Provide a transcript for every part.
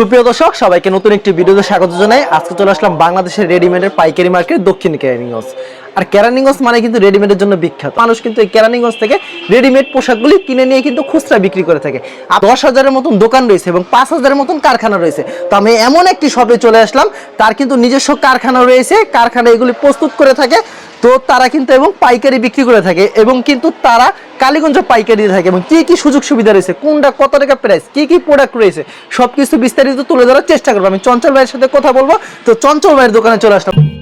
সুপ্রিয় দর্শক, সবাইকে নতুন একটি ভিডিওতে স্বাগত জানাই। আজকে চলে আসলাম বাংলাদেশের রেডিমেডের পাইকারি মার্কেট দক্ষিণ ক্যারানিগঞ্জ আর ক্যারানিগঞ্জ মানে কিন্তু রেডিমেডের জন্য বিখ্যাত। মানুষ কিন্তু এই ক্যারানিগঞ্জ থেকে রেডিমেড পোশাকগুলি কিনে নিয়ে কিন্তু খুচরা বিক্রি করে থাকে। আর দশ হাজারের মতন দোকান রয়েছে এবং পাঁচ হাজারের মতন কারখানা রয়েছে। তো আমি এমন একটি শপে চলে আসলাম, তার কিন্তু নিজস্ব কারখানা রয়েছে। কারখানা এগুলি প্রস্তুত করে থাকে। তো তারা কিন্তু এবং পাইকারি বিক্রি করে থাকে এবং কিন্তু তারা কালীগঞ্জ পাইকারি থাকে। এবং কি কি সুযোগ সুবিধা রয়েছে? কোনটা, কত টাকা প্রাইস কি কি প্রোডাক্ট রয়েছে? সব কিছু বিস্তারিত তুলে ধরার চেষ্টা করব। আমি চঞ্চল ভাইয়ের সাথে কথা বলব। তো চঞ্চল ভাইয়ের দোকানে চলে আসলাম।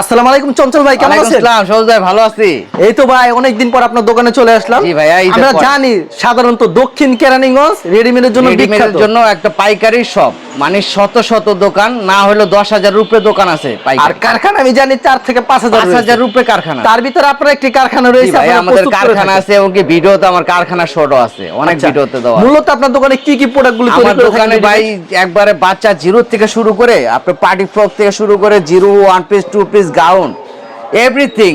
আসসালামু আলাইকুম চঞ্চল ভাই কেমন আছেন? আসসালাম, সবুজ ভাই ভালো আছি। এই তো ভাই অনেকদিন পর আপনার দোকানে চলে আসলাম। জি ভাইয়া, আমরা জানি সাধারণত দক্ষিণ কেরানীগঞ্জ রেডিমেডের জন্য বিখ্যাত। জন্য একটা পাইকারি শপ মানে শত শত দোকান না হলো দশ হাজার রুপে দোকান আছে আর কারখানা আমি জানি চার থেকে পাঁচ হাজার পাঁচ হাজার রুপে কারখানা। তার ভিতরে আপনার একটি কারখানা রয়েছে আমাদের কারখানা আছে এবং কি ভিডিওতে আমার কারখানা শোটও আছে অনেক আচ্ছা, ভিডিওতে দেওয়া মূলত আপনার দোকানে কি কি প্রোডাক্ট গুলি তৈরি করে দোকানে ভাই একবারে বাচ্চা জিরো থেকে শুরু করে আপনার পার্টি ফ্রক থেকে শুরু করে zero one piece two piece gown everything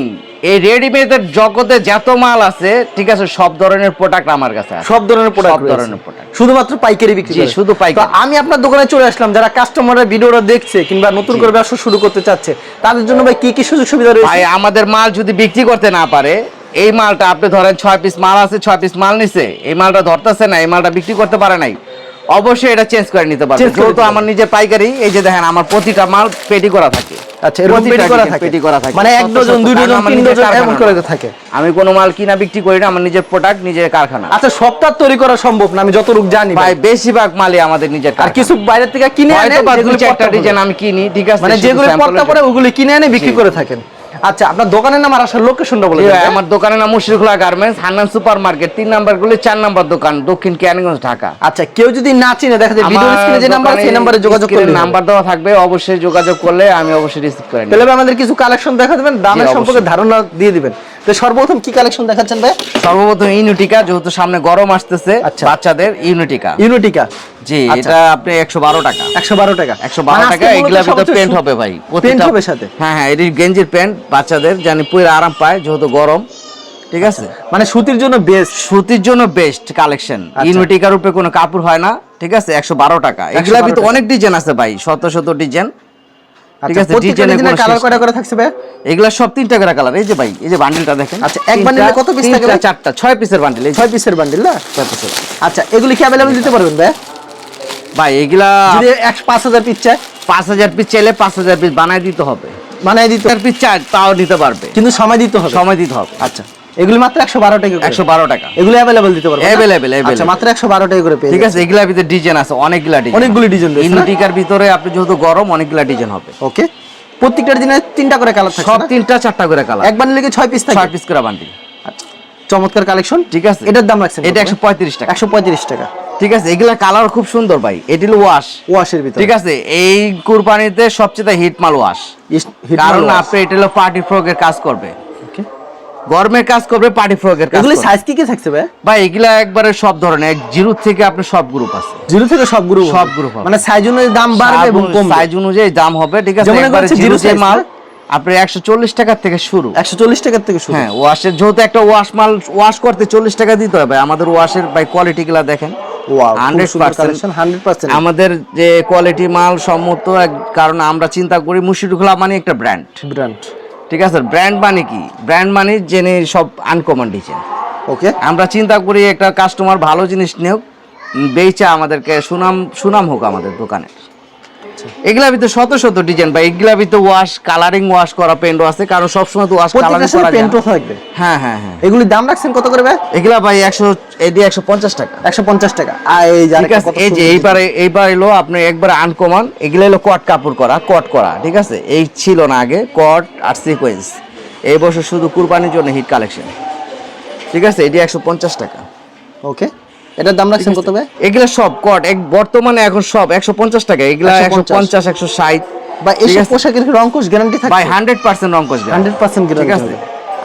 এই রেডিমেডের জগতে যত মাল আছে ঠিক আছে সব ধরনের প্রোডাক্ট আমার কাছে আছে। সব ধরনের প্রোডাক্ট সব ধরনের product। শুধুমাত্র পাইকারি বিক্রি জি, শুধু পাইকারি। আমি আপনার দোকানে চলে আসলাম। যারা কাস্টমাররা ভিডিওটা দেখছে কিংবা নতুন করে ব্যবসা শুরু করতে চাচ্ছে তাদের জন্য ভাই কি কি সুযোগ সুবিধা রয়েছে? ভাই আমাদের মাল যদি বিক্রি করতে না পারে এই মালটা আপনি ধরেন ছয় পিস মাল আছে ছয় পিস মাল নিছে। এই মালটা ধরতেছে না এই মালটা বিক্রি করতে পারে নাই। অবশ্যই এটা চেঞ্জ করে নিতে পারবে। যেহেতু আমার নিজের পাইকারি এই যে দেখেন আমার প্রতিটা মাল পেটি করা থাকে। আচ্ছা এরকম পেটি করা থাকে? পেটি করা থাকে। মানে এক ডজন দুই ডজন তিন ডজন এমন করে থাকে। আমি কোনো মাল কিনা বিক্রি করি না আমার নিজের প্রোডাক্ট নিজের কারখানা। আচ্ছা সবটা তৈরি করা সম্ভব না আমি যতটুকু জানি ভাই বেশিরভাগ মালই আমাদের নিজের আর কিছু বাইরের থেকে কিনে আনে যেগুলি চারটা ডিজাইন আমি কিনি ঠিক আছে মানে যেগুলি পড়তে পরে। ওগুলি কিনে এনে বিক্রি করে থাকেন। আচ্ছা আপনার দোকানের নাম আর আসার লোকেশনটা বলে হ্যাঁ? আমার দোকানের নাম Mushrikullah garments Hannan super market তিন নাম্বার গুলি চার নাম্বার দোকান দক্ষিণ ক্যানিগঞ্জ ঢাকা। আচ্ছা কেউ যদি না চিনে দেখা যায় ভিডিও স্ক্রিনে যে নাম্বার আছে সেই নাম্বারে যোগাযোগ করলে নাম্বার দেওয়া থাকবে অবশ্যই যোগাযোগ করলে আমি অবশ্যই রিসিভ করে নেব। তাহলে আমাদের কিছু কালেকশন দেখা দেবেন দামের সম্পর্কে ধারণা দিয়ে দিবেন। তো সর্বপ্রথম কি কালেকশন দেখাচ্ছেন ভাই সর্বপ্রথম ইউনিটিকা যেহেতু সামনে গরম আসতেছে আচ্ছা। বাচ্চাদের ইউনিটিকা। ইউনিটিকা? জি আচ্ছা। এটা আপনি একশো বারো টাকা। একশো বারো টাকা। একশো মানে বারো আজকে টাকা এগুলা ভিতরে প্যান্ট হবে ভাই প্যান্ট হবে সাথে? হ্যাঁ হ্যাঁ এটি গেঞ্জির প্যান্ট বাচ্চাদের জানি পুরো আরাম পায় যেহেতু গরম। ঠিক আছে? মানে সুতির জন্য বেস্ট সুতির জন্য বেস্ট কালেকশন আচ্ছা। ইউনিটিকার উপরে কোনো কাপড় হয় না ঠিক আছে? একশো বারো টাকা। এগুলা 112 ভিতরে অনেক ডিজাইন আছে ভাই শত শত ডিজাইন ঠিক আছে ডিজাইনের কোনো কালার কয়টা করে থাকছে ভাই? এগুলা সব তিনটা করে কালার এই যে ভাই এই যে বান্ডিলটা দেখেন। আচ্ছা, এক তিনটা- কত piece থাকে? ভাই? চারটা ছয় পিসের বান্ডিল এই ছয় পিসের বান্ডিল না? ছয় পিসের আচ্ছা এগুলি কি দিতে পারবেন ভাই? ভাই এগুলা যদি পিস পাঁচ হাজার পিস চাইলে পাঁচ হাজার পিস বানায় দিতে হবে। দিতে পিস চাই তাও পারবে। কিন্তু সময় দিতে হবে। সময় দিতে হবে। আচ্ছা। এগুলি মাত্র একশো বারো টাকা করে। একশো বারো টাকা। এগুলি অ্যাভেলেবল দিতে available। আচ্ছা মাত্র একশো বারো টাকা করে পেয়ে ঠিক আছে এগুলার ভিতরে ডিজাইন আছে অনেকগুলা ডিজাইন অনেকগুলি ডিজাইন রয়েছে? ভিতরে আপনি যেহেতু গরম অনেকগুলা ডিজাইন হবে। ওকে প্রত্যেকটার দিনে তিনটা করে কালার থাকে সব তিনটা চারটা করে কালার এক বান্ডিলে কি পিস থাকে? পিস করে বান্ডিল। আচ্ছা, চমৎকার কালেকশন ঠিক আছে। এটার দাম রাখছেন এটা একশো পঁয়ত্রিশ টাকা। একশো পঁয়ত্রিশ টাকা। ঠিক আছে এগুলা কালার খুব সুন্দর ভাই। এটি হলো ওয়াশ ওয়াশের ভিতরে। ঠিক আছে এই কুরবানিতে সবচেয়ে হিট মাল ওয়াশ কারণ। আপনি এটা হলো পার্টি ফ্রকের কাজ করবে. গরমের কাজ করবে পার্টি ফ্রকের কাজ এগুলি। সাইজ কি কি থাকছে ভাই? ভাই এগুলা একবারে সব ধরনের জিরো থেকে আপনি সব গ্রুপ আছে। জিরো থেকে সব গ্রুপ সব হবে। মানে সাইজ অনুযায়ী দাম বাড়বে এবং কমবে? সাইজ অনুযায়ী দাম হবে ঠিক আছে? যেমন একবারে জিরো যে মাল না? আপনি একশো চল্লিশ টাকার থেকে শুরু। একশো চল্লিশ টাকার থেকে শুরু। হ্যাঁ ওয়াশের যেহেতু একটা ওয়াশ মাল ওয়াশ করতে চল্লিশ টাকা দিতে হবে আমাদের ওয়াশের ভাই কোয়ালিটি গুলা দেখেন। আমাদের যে কোয়ালিটি মাল সম্মত এক- কারণ আমরা চিন্তা করি মুর্শিদুখলা মানে একটা ব্র্যান্ড ব্র্যান্ড ঠিক আছে? ব্র্যান্ড মানে কি? ব্র্যান্ড মানে জেনে সব আনকমন ডিজাইন ওকে আমরা চিন্তা করি একটা কাস্টমার ভালো জিনিস নেও বেচা আমাদেরকে সুনাম সুনাম হোক আমাদের এগুলা ভিতরে শত শত ডিজাইন বা এগুলা ভিতরে ওয়াশ কালারিং ওয়াশ করা পেন্টও আছে কারণ সবসময় তো ওয়াশ কালারিং করা। পেন্টও থাকবে। হ্যাঁ হ্যাঁ হ্যাঁ। এগুলির দাম রাখছেন কত করে ভাই? এগুলা ভাই একশো এডি একশো পঞ্চাশ টাকা। একশো পঞ্চাশ টাকা। আর এই যে এই যে এইবারে এইবার এলো আপনি একবার আনকমন এগুলো এলো কট কাপড় করা কট করা ঠিক আছে? এই ছিল না আগে কট আর সিকোয়েন্স এই বছর শুধু কুরবানির জন্য হিট কালেকশন ঠিক আছে এটি একশো পঞ্চাশ টাকা। ওকে এটার দাম রাখছেন কত ভাই এগুলা সব কট এক বর্তমানে এখন সব একশো পঞ্চাশ টাকা এগুলা একশো 150 পঞ্চাশ একশো ষাট। বা পোশাকের গ্যারান্টি থাকে ভাই হান্ড্রেড পার্সেন্ট রঙ্কশ 100% ঠিক আছে?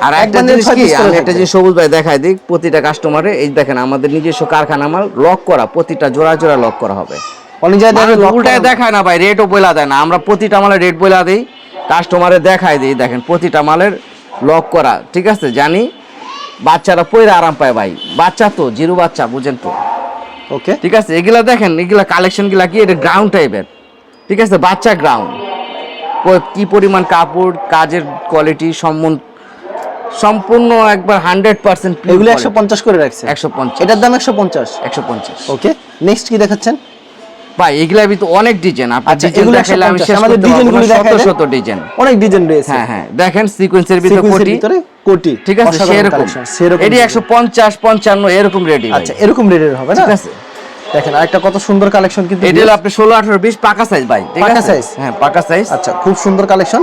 আর একটা জিনিস কি আমি একটা জিনিস সবুজ ভাই দেখাই দিই প্রতিটা কাস্টমারে এই দেখেন আমাদের নিজস্ব কারখানা মাল লক করা প্রতিটা জোড়া জোড়া লক করা হবে। অনেক জায়গায় উল্টায় দেখায় না ভাই রেটও বইলা দেয় না। আমরা প্রতিটা মালের রেট বইলা দিই কাস্টমারে দেখাই দিই দেখেন প্রতিটা মালের লক করা ঠিক আছে? জানি বাচ্চারা পয়রা আরাম পায় ভাই। বাচ্চা তো জিরো বাচ্চা বুঝেন তো। ওকে ঠিক আছে এগুলা দেখেন এগুলা কালেকশনগুলা কি এটা গ্রাউন্ড টাইপের ঠিক আছে বাচ্চা গ্রাউন্ড কি পরিমাণ কাপড় কাজের কোয়ালিটি সম্পূর্ণ সম্পূর্ণ একবার হান্ড্রেড পার্সেন্ট এগুলো একশো পঞ্চাশ করে রাখছে। একশো পঞ্চাশ। এটার দাম একশো পঞ্চাশ। একশো পঞ্চাশ। ওকে নেক্সট কি দেখাচ্ছেন? ভাই এগুলা তো অনেক ডিজাইন আপনি আচ্ছা, ডিজাইন এগুলো দেখাইলে আমি 150 শেষ আমাদের ডিজাইনগুলো দেখাই শত শত ডিজাইন অনেক ডিজাইন রয়েছে। হ্যাঁ হ্যাঁ। দেখেন সিকোয়েন্সের ভিতরে কোটি। ভিতরে? কোটি ঠিক আছে সেরকম। এটি একশো পঞ্চাশ পঞ্চান্ন এরকম রেডি আচ্ছা এরকম রেটের হবে না? ঠিক আছে। দেখেন আরেকটা কত সুন্দর কালেকশন কিন্তু এটি আপনি ষোলো আঠারো বিশ পাকা সাইজ ভাই পাকা size? হ্যাঁ পাকা সাইজ আচ্ছা খুব সুন্দর কালেকশন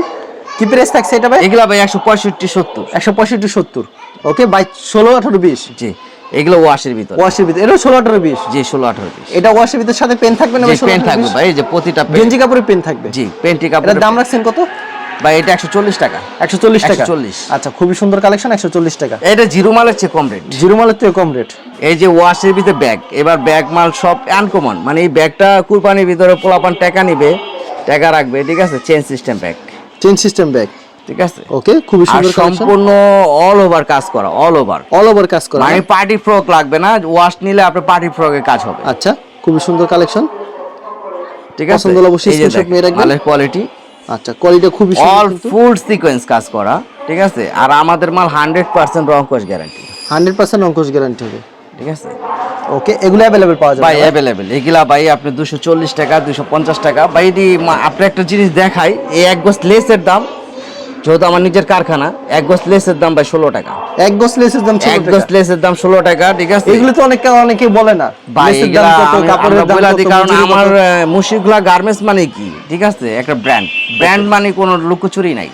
কি প্রাইস থাকছে এটা ভাই? এগুলা ভাই একশো পঁয়ষট্টি সত্তর। একশো পঁয়ষট্টি সত্তর। ওকে বাই ষোলো আঠারো বিশ। জি এগুলো ওয়াশের ভিতর। ওয়াশের ভিতরে। এটা ষোলো আঠারো বিশ। জি ষোলো আঠারো বিশ। এটা ওয়াশের ভিতরে সাথে পেন থাকবে না জি ভাই, 16 পেন থাকবে ভাই এই যে প্রতিটা গেঞ্জি কাপড়ের পেন থাকবে। জি পেন্টি এটার কাপড় দাম রাখছেন কত? ভাই এটা একশো চল্লিশ টাকা। একশো চল্লিশ টাকা? 140 আচ্ছা খুবই সুন্দর কালেকশন একশো চল্লিশ টাকা। এটা জিরো মালের চেয়ে কম রেট। জিরো মালের থেকে কম রেট। এই যে ওয়াশের ভিতরে ব্যাগ এবার ব্যাগ মাল সব আনকমন মানে এই ব্যাগটা কুরবানির ভিতরে পোলাপান টাকা নিবে টাকা রাখবে ঠিক আছে? Chain system bag chain system bag ঠিক আছে? ওকে খুবই সুন্দর সম্পূর্ণ অল ওভার কাজ করা অল ওভার অল ওভার কাজ করা। মানে পার্টি ফ্রক লাগবে না ওয়াশ নিলে আপনার পার্টি ফ্রকের কাজ হবে। আচ্ছা খুবই সুন্দর কালেকশন। ঠিক আছে? হলে অবশ্যই এই যে screenshot দেখেন, নিয়ে রাখবেন। কোয়ালিটি আচ্ছা কোয়ালিটি খুবই অল ফুল সিকোয়েন্স কাজ করা ঠিক আছে? আর আমাদের মাল হান্ড্রেড পার্সেন্ট রং গ্যারান্টি হান্ড্রেড পার্সেন্ট অঙ্কুশ গ্যারান্টি হবে। ঠিক আছে? ওকে এগুলো অ্যাভেলেবেল পাওয়া যাবে ভাই অ্যাভেলেবেল এগুলা ভাই আপনি দুশো চল্লিশ টাকা দুশো পঞ্চাশ টাকা। ভাই এটি আপনি একটা জিনিস দেখাই এই এক গোছ লেসের দাম যেহেতু আমার নিজের কারখানা এক গোছ লেসের দাম ভাই ষোলো টাকা। এক গোছ লেসের দাম এক গোছ। লেসের দাম ষোলো টাকা ঠিক আছে? এগুলো তো অনেকে অনেকে বলে না। ভাই কারণ আমার মুশিকগুলা গার্মেন্টস মানে কি ঠিক আছে? একটা ব্র্যান্ড ব্র্যান্ড মানে কোনো লুকোচুরি নাই।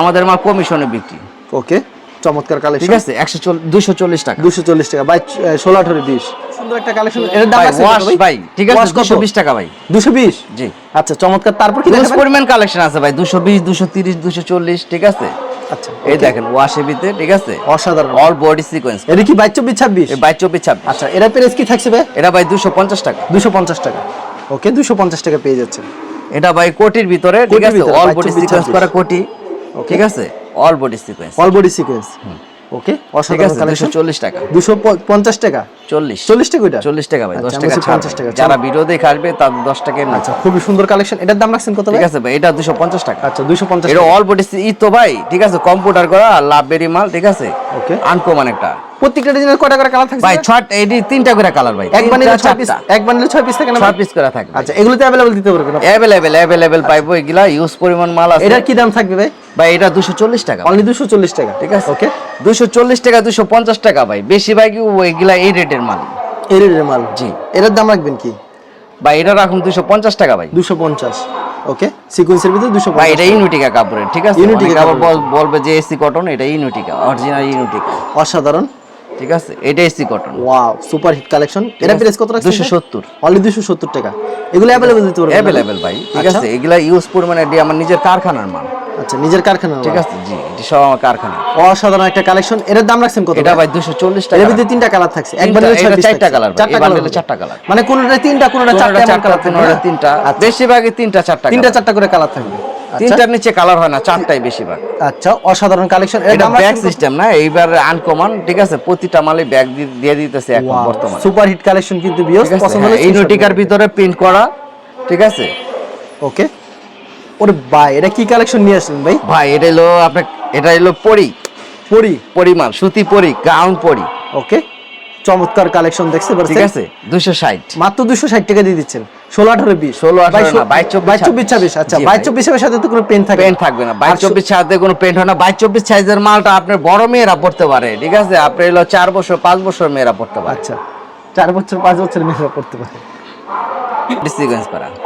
আমাদের মা কমিশনে বিক্রি। ওকে। চমৎকার ঠিক আছে একশো দুশো চল্লিশ টাকা। দুশো চল্লিশ টাকা। বাই ষোলো আঠারো বিশ। সুন্দর একটা কালেকশন এর দাম আছে ভাই ঠিক আছে দুশো বিশ টাকা ভাই। দুশো বিশ? জি। আচ্ছা চমৎকার। তারপর কি দেখাবেন? পরিমাণ কালেকশন আছে ভাই দুশো বিশ দুশো তিরিশ দুশো চল্লিশ ঠিক আছে? আচ্ছা এই দেখেন ওয়াশে ভিতরে ঠিক আছে? অসাধারণ। অল বডি সিকোয়েন্স এটা কি বাইশ চব্বিশ ছাব্বিশ? এই বাইশ চব্বিশ ছাব্বিশ। আচ্ছা এরা প্রাইস কি থাকছে ভাই? এটা ভাই দুশো পঞ্চাশ টাকা। দুশো পঞ্চাশ টাকা। ওকে দুশো পঞ্চাশ টাকা পেয়ে যাচ্ছে এটা ভাই কোটির ভিতরে ঠিক আছে? অল বডি সিকোয়েন্স করা কোটি ঠিক আছে? All body sequence all body sequence okay অসাধারণ কালেকশন চল্লিশ টাকা। দুশো পঞ্চাশ টাকা? চল্লিশ। চল্লিশ টাকা ওইটা চল্লিশ টাকা ভাই দশ আচ্ছা, টাকা আমি বলছি ছাড় 50 টাকা, যারা ভিডিও দেখে আসবে তার দশ টাকা আচ্ছা খুবই সুন্দর কালেকশন এটার দাম রাখছেন কত ভাই? ঠিক আছে ভাই এটা দুশো পঞ্চাশ টাকা। আচ্ছা দুশো পঞ্চাশ এটা অল বডি ই তো ভাই ঠিক আছে কম্পিউটার করা লাভ বেরি মাল ঠিক আছে? ওকে আনকমন একটা। প্রত্যেকটা ডিজাইনের কয়টা করে কালার ভাই ছট এটি তিনটা করে কালার ভাই। এক বান্ডিলে পিস এক বান্ডিলে পিস থাকে না পিস করে আচ্ছা এগুলোতে দিতে পারবেন পাইবো এগুলা ইউজ পরিমাণ মাল আছে। এটার কি দাম থাকবে ভাই? ভাই এটা দুশো চল্লিশ টাকা। অনলি দুশো চল্লিশ টাকা ঠিক আছে? ওকে দুশো চল্লিশ টাকা দুশো পঞ্চাশ টাকা ভাই। বেশিরভাগই এগুলা এই রেটের মাল? এর এর মাল? জি। এটার দাম রাখবেন কি? ভাই এটা রাখুন দুশো পঞ্চাশ টাকা ভাই। দুশো পঞ্চাশ ওকে সিকুয়েন্সের ভিতরে দুশো ভাই এটা ইউনিটিকা কাপড়ের ঠিক আছে? ইউনিটিকা। বল- বলবে যে এসি কটন এটা ইউনিটিকা অরিজিনাল ইউনিটিকা অসাধারণ। ঠিক আছে? এটা AC cotton wow super hit collection এটা প্রাইস কত রাখছেন 270 অনলি দুশো সত্তর টাকা। এগুলো অ্যাভেলেবল দিতে পারবেন অ্যাভেলেবেল ভাই ঠিক আচ্ছা। আছে? এগুলা ইউজ পরিমাণে এটি আমার নিজের কারখানার মাল। আচ্ছা নিজের কারখানা ঠিক আছে? জি এটি সব আমার কারখানা। অসাধারণ একটা কালেকশন এটার দাম রাখছেন কত এটা ভাই? দুশো চল্লিশ টাকা। এর ভিতরে তিনটা কালার থাকছে। এক তিনটা, এটা চারটা ভাই, চারটা কালার চারটা colour। মানে কোনটা তিনটা কোনটা চারটা কোনোটা কালার তিনটা আচ্ছা, বেশিরভাগই তিনটা চারটা তিনটা চারটা করে কালার থাকবে। তিনটার নিচে কালার হয় না চারটাই বেশিরভাগ। আচ্ছা অসাধারণ কালেকশন এটা ব্যাগ সিস্টেম না এইবার আনকমন ঠিক আছে? প্রতিটা মালে ব্যাগ দিয়ে দিতেছে এখন বর্তমানে। সুপার হিট কালেকশন কিন্তু বিয়স পছন্দ হ্যাঁ, হলে এই screenshot নোটিকার ভিতরে প্রিন্ট করা ঠিক আছে? ওকে। ওরে ভাই এটা কি কালেকশন নিয়ে আসলেন ভাই? ভাই এটা হলো আপনার এটা হলো পরি। পরি। পরিমাণ সুতি পরি গাউন পরি। ওকে। চমৎকার কালেকশন দেখতে ঠিক আছে দুশো ষাট। মাত্র দুশো ষাট টাকা দিয়ে দিচ্ছেন। ষোলো আঠারো বিশ। 16, 18 না, 22, 24, বাইশ চব্বিশ ছাব্বিশ আচ্ছা জি বাইশ ভাই। চব্বিশের সাথে তো কোনো পেন থাকবে পেন থাকবে না। বাইশ আর সু- চব্বিশ সাথে কোনো পেন হয় না। বাইশ চব্বিশ সাইজের মালটা আপনার বড় মেয়েরা পড়তে পারে ঠিক আছে? আপনি হলো 4 বছর 5 বছর মেয়েরা পড়তে পারে। আচ্ছা 4 বছর 5 বছর মেয়েরা পড়তে পারে। ডিসিগেন্স করা।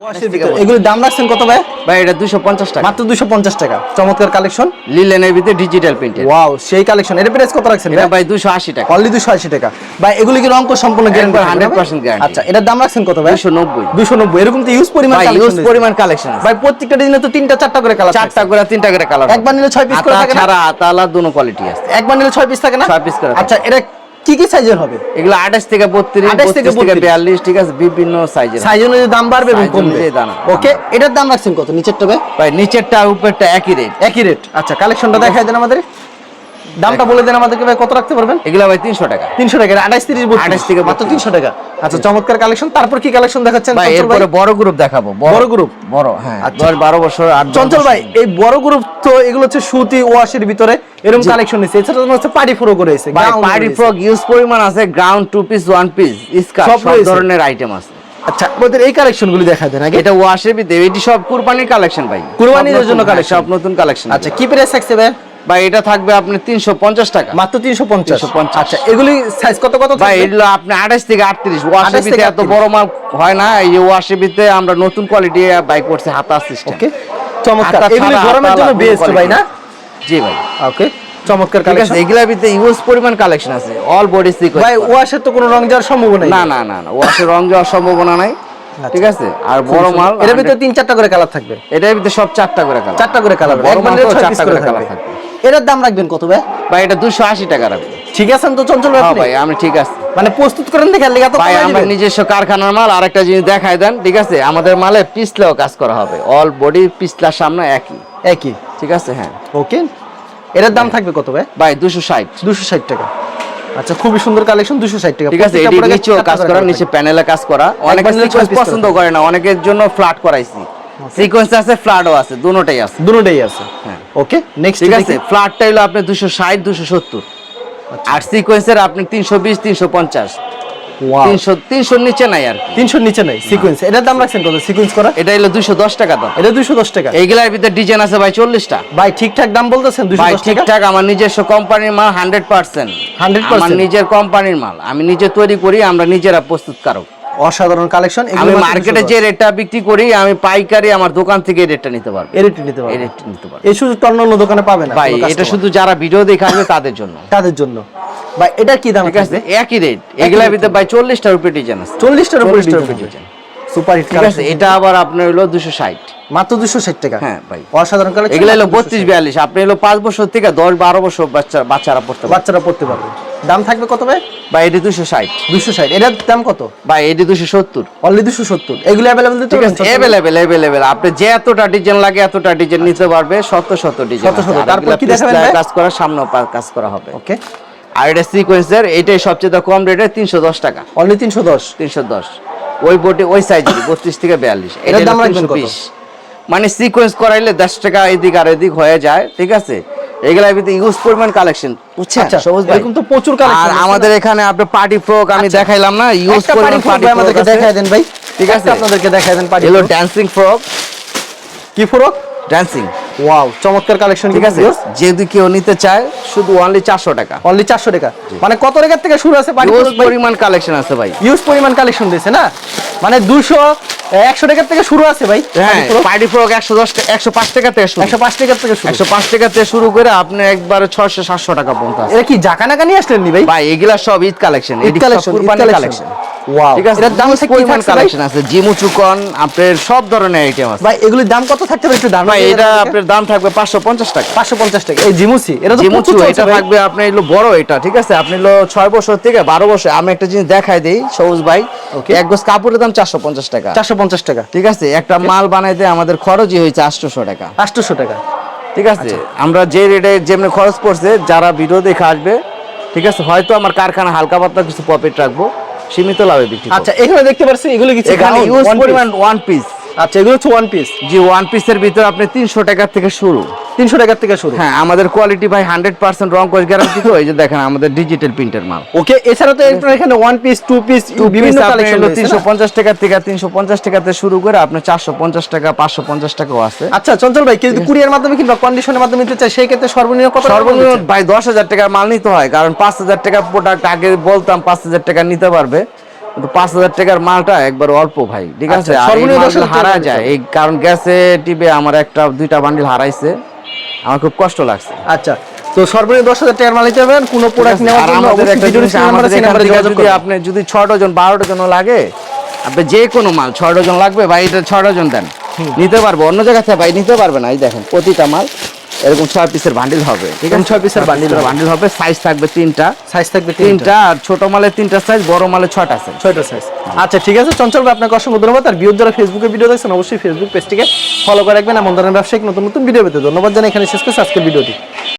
এগুলোর দাম রাখছেন কত ভাই? ভাই এটা দুশো পঞ্চাশ টাকা। মাত্র দুশো পঞ্চাশ টাকা। চমৎকার কালেকশন লিলেনের ভিতরে ডিজিটাল প্রিন্টের ওয়াও সেই কালেকশন এটা প্রাইস কত রাখছেন এটা ভাই? দুশো আশি টাকা। অনলি দুশো আশি টাকা। ভাই এগুলো কি রঙ সম্পূর্ণ গ্যারান্টি একবার 100% guarantee। আচ্ছা এটার দাম রাখছেন কত ভাই? দুশো নব্বই। দুশো নব্বই। এরকম তো ইউজ পরিমাণ ইউজ পরিমাণ কালেকশন ভাই প্রত্যেকটা ডিজাইনে তো তিনটা চারটা করে কালার চারটা করে তিনটা করে কালার একবার নিলে ছয় piece করে থাকে না? আতালা দুনো কোয়ালিটি আছে। একবার নিলে ছয় পিস থাকে না? ছয় piece করে আচ্ছা এটা কি কি সাইজের হবে? এগুলো আঠাশ থেকে বত্রিশ 28 থেকে বত্রিশ থেকে 32 বিয়াল্লিশ ঠিক আছে? বিভিন্ন সাইজের সাইজ অনুযায়ী দাম বাড়বে এবং কমবে। ওকে এটার দাম রাখছেন কত? নিচের ভাই? ভাই নিচেরটা উপরটা একই রেট একই রেট আচ্ছা কালেকশনটা দেখাই দেন আমাদের। দামটা বলে দেন আমাদেরকে ভাই কত রাখতে পারবেন? এগুলা ভাই তিনশো টাকা। তিনশো টাকা আঠাইশ তিরিশ 28 থেকে মাত্র 32 তিনশো টাকা। আচ্ছা চমৎকার কালেকশন তারপর কি কালেকশন দেখাচ্ছেন? ভাই এরপরে বড় গ্রুপ দেখাবো। বড় group? বড় হ্যাঁ আচ্ছা। দশ বারো বছর আট দশ চঞ্চল ভাই এই বড় গ্রুপ তো এগুলো হচ্ছে সুতি ওয়াশের ভিতরে এরকম কালেকশন নিচ্ছে এছাড়া তোমার হচ্ছে পার্টি ফ্রো করে এসে ভাই পার্টি ফ্রক ইউজ পরিমাণ আছে ground two piece one piece skirt সব ধরনের আইটেম আছে। আচ্ছা আমাদের এই কালেকশন গুলি দেখা দেন আগে। এটা ওয়াশের ভিতরে এটি সব কুরবানির কালেকশন ভাই। কুরবানির জন্য হ্যাঁ, collection। সব নতুন কালেকশন আচ্ছা কি প্রাইস থাকছে ভাই? ভাই এটা থাকবে আপনি তিনশো পঞ্চাশ টাকা। মাত্র তিনশো পঞ্চাশ। 350 আচ্ছা এগুলি সাইজ কত কত ভাই এগুলো আপনি আঠাশ থেকে আটত্রিশ। 28 ভিতরে এত বড় মাল হয় না এই ওয়াশের ভিতরে আমরা নতুন কোয়ালিটি বাইক করছি হাতা সিস্টেম ওকে চমৎকার। এগুলি গরমের জন্য বেস্ট ভাই না। জি ভাই। ওকে চমৎকার কালেকশন ইউজ পরিমাণ কালেকশন আছে। অল বডি সিকোয়েন্স ভাই তো কোনো রং যাওয়ার সম্ভাবনা নেই। না না না না ওয়াশের রং যাওয়ার সম্ভাবনা নাই। ঠিক আছে আর বড় মাল এর ভিতরে তিন চারটা করে কালার থাকবে। এটার ভিতরে সব চারটা করে কালার চারটা করে কালার বড় মাল চারটা করে কালার থাকবে। এটার দাম রাখবেন কত ভাই? ভাই এটা দুশো আশি টাকা রাখবে। ঠিক আছেন তো চঞ্চল ভাই হ্যাঁ ভাই আমি ঠিক আছে। মানে প্রস্তুত করেন দেখে লেগে তো ভাই আমরা নিজস্ব কারখানার মাল আরেকটা জিনিস দেখাই দেন ঠিক আছে? আমাদের মালে পিছলেও কাজ করা হবে। অল বডি পিছলার সামনে একই। একই? ঠিক আছে হ্যাঁ। ওকে। এটার দাম থাকবে কত ভাই? ভাই দুশো ষাট। দুশো ষাট টাকা। আচ্ছা খুবই সুন্দর কালেকশন দুশো ষাট টাকা। ঠিক আছে এটি নিচেও কাজ করা নিচে প্যানেলে কাজ করা। অনেকে সিকোয়েন্স পছন্দ করে না অনেকের জন্য ফ্ল্যাট করাইছি। সিকোয়েন্স আছে ফ্ল্যাটও আছে দুটোটাই আছে। দুটোটাই আছে। হ্যাঁ। ওকে নেক্সট ঠিক আছে ফ্ল্যাটটা হলো আপনি দুশো ষাট দুশো সত্তর। আর সিকোয়েন্সের আপনি তিনশো বিশ তিনশো পঞ্চাশ। তিনশো তিনশোর নিচে নাই আর তিনশোর নিচে নাই সিকোয়েন্স এটার দাম রাখছেন কত? সিকোয়েন্স করা? এটা হলো দুশো দশ টাকা দাম। এটা দুশো দশ টাকা। এইগুলার ভিতরে ডিজাইন আছে ভাই চল্লিশটা। ভাই ঠিকঠাক দাম বলতেছেন দুশো ভাই ঠিকঠাক আমার নিজস্ব কোম্পানির মাল হান্ড্রেড পার্সেন্ট 100% নিজের কোম্পানির মাল। আমি নিজে তৈরি করি আমরা নিজেরা প্রস্তুত প্রস্তুতকারক। অসাধারণ কালেকশন আমি মার্কেটে যে রেটটা বিক্রি করি আমি পাইকারি আমার দোকান থেকে রেটটা নিতে পারব। এডিট নিতে এই পারবেন রেটটা নিতে পারব। এই সুযোগটা অন্য অন্য দোকানে পাবে না ভাই এটা শুধু যারা ভিডিও দেখাবে তাদের জন্য। তাদের জন্য। ভাই এটা কি দাম ঠিক আছে একই রেট এগুলার ভিতরে ভাই চল্লিশটা রুপি ডিজাইন আছে। চল্লিশটার উপরে 40 টার উপরে ডিজাইন। সুপার হিট ঠিক আছে এটা আবার আপনার হলো দুশো ষাট। মাত্র দুশো ষাট টাকা। হ্যাঁ ভাই। অসাধারণ কালেকশন এগুলো হলো বত্রিশ বিয়াল্লিশ। আপনি হলো পাঁচ বছর থেকে দশ বারো বছর বাচ্চা বাচ্চারা পড়তে বাচ্চারা পড়তে পারবে। দাম থাকবে কত ভাই? বা এটি দুশো ষাট। দুশো ষাট এটার দাম কত? বা এটি দুশো সত্তর। অনলি দুশো সত্তর। এগুলো অ্যাভেলেবেল ঠিক আছে অ্যাভেলেবেল অ্যাভেলেবেল আপনি যে এতটা ডিজাইন লাগে এতটা ডিজাইন নিতে পারবে শত শত ডিজাইন শত শত। তারপর কি দেখাবেন কাজ করা সামনে কাজ করা হবে। ওকে। আর এটা সিকোয়েন্সের এটাই সবচেয়ে কম রেটে তিনশো দশ টাকা। অনলি তিনশো দশ? তিনশো দশ। ওই বোটে ওই সাইজের বত্রিশ থেকে বিয়াল্লিশ। এটার দাম রাখবেন কত? মানে সিকোয়েন্স করাইলে দশ টাকা এদিক আর এদিক হয়ে যায় ঠিক আছে? এগুলা ভিতরে ইউজ পরিমাণ কালেকশন বুঝছেন? আচ্ছা সবুজ ভাই। এরকম তো প্রচুর কালেকশন আর আমাদের এখানে আপনি পার্টি ফ্রক আমি দেখাইলাম না ইউজ পরিমাণ পার্টি আমাদেরকে দেখায় দেন ভাই। ঠিক আছে। আপনাদেরকে দেখায় দেন পার্টি এগুলো ড্যান্সিং ফ্রক কি ফরক ড্যান্সিং ওয়াও চমৎকার কালেকশন ঠিক আছে। যদি কেউ নিতে চায় শুধু অনলি চারশো টাকা। অনলি চারশো টাকা। মানে কত টাকার থেকে শুরু আছে পার্টি পরিমাণ কালেকশন আছে ভাই। ইউজ পরিমাণ কালেকশন দিয়েছে না? মানে দুশো একশো টাকা থেকে শুরু আছে ভাই। হ্যাঁ পার্টি ফ্রক একশো দশ একশো পাঁচ টাকা থেকে শুরু। একশো পাঁচ টাকার থেকে শুরু। একশো পাঁচ টাকা থেকে শুরু করে আপনি একবার ছয়শো সাতশো টাকা পর্যন্ত আছে। এটা কি জাকা নাকা নিয়ে আসলেন নি ভাই? ভাই এগুলা সব Eid collection Eid collection Qurbani collection ঠিক আছে এটার দাম দাম হচ্ছে পরিমাণ কালেকশন আছে জিমু চুকন আপনার সব ধরনের আইটেম আছে। ভাই এগুলির দাম কত থাকতে পারে একটু দাম ভাই এটা আপনার দাম থাকবে পাঁচশো পঞ্চাশ টাকা। পাঁচশো পঞ্চাশ টাকা। এই জিমুসি এটা তো জিমুচু এটা থাকবে আপনি এলো বড় এটা ঠিক আছে? আপনি এলো ছয় বছর থেকে বারো বছর আমি একটা জিনিস দেখাই দিই সবুজ ভাই. এক গোছ কাপড়ের দাম চারশো পঞ্চাশ টাকা। চারশো পঞ্চাশ টাকা। ঠিক আছে? একটা মাল বানাইতে আমাদের খরচই হয়েছে আটশোশো টাকা। আটশোশো টাকা। ঠিক আছে? আচ্ছা। আমরা যে রেটে যেমনি খরচ পড়ছে যারা ভিডিও দেখে আসবে ঠিক আছে? হয়তো আমার কারখানা হালকা পাতলা কিছু প্রফিট রাখব। সীমিত লাভে বিক্রি আচ্ছা এখানে দেখতে পাচ্ছি এগুলো কিছু এখানে ইউজ পরিমাণ ওয়ান পিস আচ্ছা এগুলো হচ্ছে ওয়ান পিস যে ওয়ান পিসের ভিতরে আপনি তিনশো টাকা থেকে শুরু। তিনশো টাকার থেকে শুরু। হ্যাঁ আমাদের কোয়ালিটি ভাই হান্ড্রেড পার্সেন্ট রং গ্যারান্টি তো এই যে দেখেন আমাদের ডিজিটাল প্রিন্টের মাল। ওকে এছাড়া তো এখানে ওয়ান পিস টু পিস বিভিন্ন কালেকশন তিনশো পঞ্চাশ টাকা থেকে তিনশো পঞ্চাশ টাকাতে শুরু করে আপনার চারশো পঞ্চাশ টাকা পাঁচশো পঞ্চাশ টাকাও আছে। আচ্ছা চঞ্চল ভাই যদি কুরিয়ার মাধ্যমে কিংবা কন্ডিশনের মাধ্যমে নিতে চায় সেই ক্ষেত্রে সর্বনিম্ন কত সর্বনিম্ন ভাই দশ হাজার টাকার মাল নিতে হয় কারণ পাঁচ হাজার টাকা প্রোডাক্ট আগে বলতাম পাঁচ হাজার টাকা নিতে পারবে। কিন্তু পাঁচ হাজার টাকার মালটা একবার অল্প ভাই ঠিক আছে? আচ্ছা, হারা যায়। এই কারণ গ্যাসে টিপে আমার একটা দুইটা বান্ডিল হারাইছে। আমার খুব কষ্ট লাগছে। আচ্ছা তো সর্বনিম্ন দশ হাজার টাকার মাল পারবেন কোনো প্রোডাক্ট নেওয়ার জন্য যদি আপনি যদি ছয় ডজন বারো ডজন লাগে আপনি যে কোনো মাল ছয় ডজন লাগবে ভাই এটা ছয় ডজন দেন। নিতে পারব অন্য জায়গা থেকে ভাই নিতে পারবে না এই দেখেন প্রতিটা মাল। এরকম ছয় পিসের বান্ডিল হবে ঠিক আছে? ছয় পিসের বান্ডিল। বান্ডিল হবে। সাইজ থাকবে তিনটা। সাইজ থাকবে তিনটা। আর ছোট মালের তিনটা সাইজ বড় মালের ছয়টা সাইজ ছয়টা সাইজ আচ্ছা ঠিক আছে। চঞ্চল ভাই আপনাকে অসংখ্য ধন্যবাদ। আর ভিউর যারা ফেসবুকে ভিডিও দেখছেন অবশ্যই ফেসবুক পেজটিকে ফলো করে রাখবেন। এমন ধরনের ব্যবসায়িক নতুন নতুন ভিডিও পেতে ধন্যবাদ জানাই। এখানে শেষ করছি আজকের ভিডিওটি